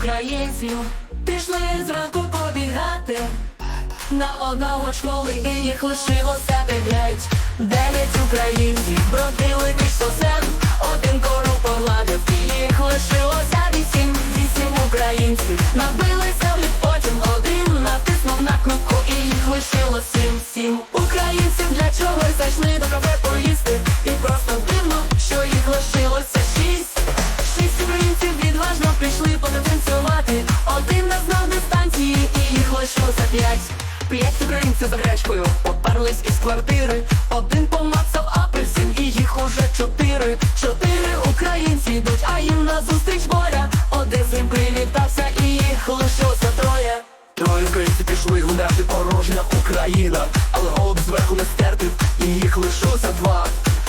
українців. Пішли зранку побігати. На одного школи і їх лишилося дев'ять. Дев'ять українців бродили між сосен. Один кору погладив і їх лишилося вісім. Вісім українців набилися від потім Один натиснув на кнопку і їх лишилось сім. Сім їх лишилося п'ять. П'ять українців за гречкою поперлись із квартири. Один помацав апельсин і їх уже чотири. Чотири українці йдуть, а їм назустріч боря Один з ним привітався і їх лишилося троє. Троє українців пішли гуляти порожня Україна. Але голуб зверху не стерпів і їх лишилося два.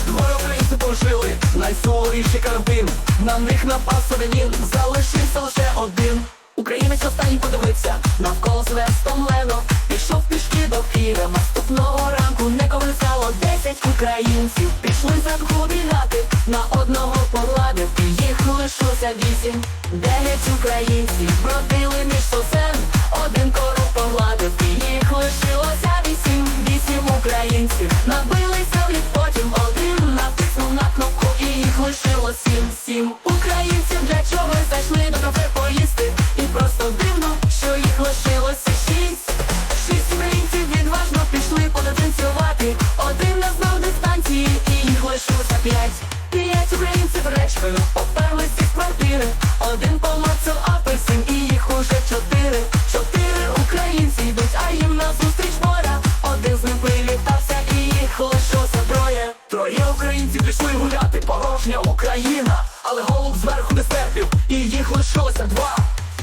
Двоє українців пожили, найсуворіший карантин. На них напав совенін, залишився лише один Українець останній подивився, навколо себе стомлено. Пішов пішки до Києва, наступного ранку не колисало Десять українців пішли за На одного погладив і їх лишилося вісім. Дев'ять українців порожня Україна. Але голуб зверху не стерпів і їх лишилося два.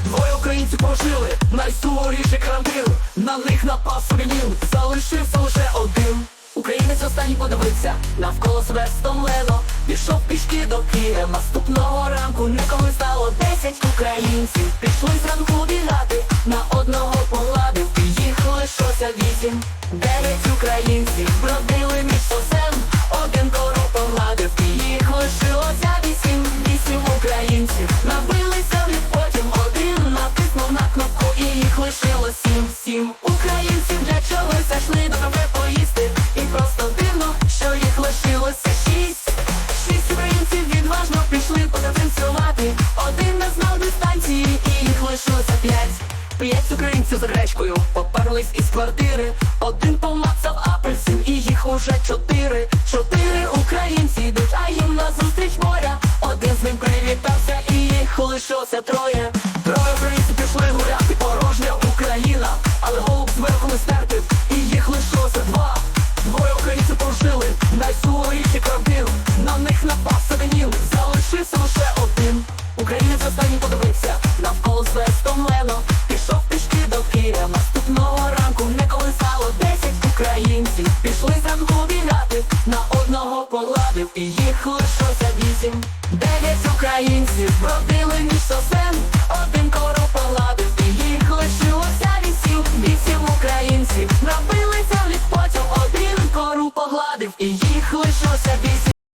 Двоє українців пожили, найсуворіший карантин. На них напав сувенір, залишився лише один. Українець останній подивився, навколо себе стомлено. Пішов пішки до Києва, наступного ранку ніколи стало Десять українців. Пішли зранку бігати лишилось сім Сім. Українців для чогось зайшли до кафе поїсти. І просто дивно, що їх лишилося шість. Шість українців відважно пішли потанцювати. Один не знав дистанції і їх лишилося п'ять. П'ять українців з гречкою поперлись із квартири. Один помацав апельсин і їх уже чотири. Чотири українці йдуть, а їм назустріч моря. Один з ним привітався і їх лишилося Троє вісім, дев'ять українців, родили між сосен, один коров палати, і їх лишилося.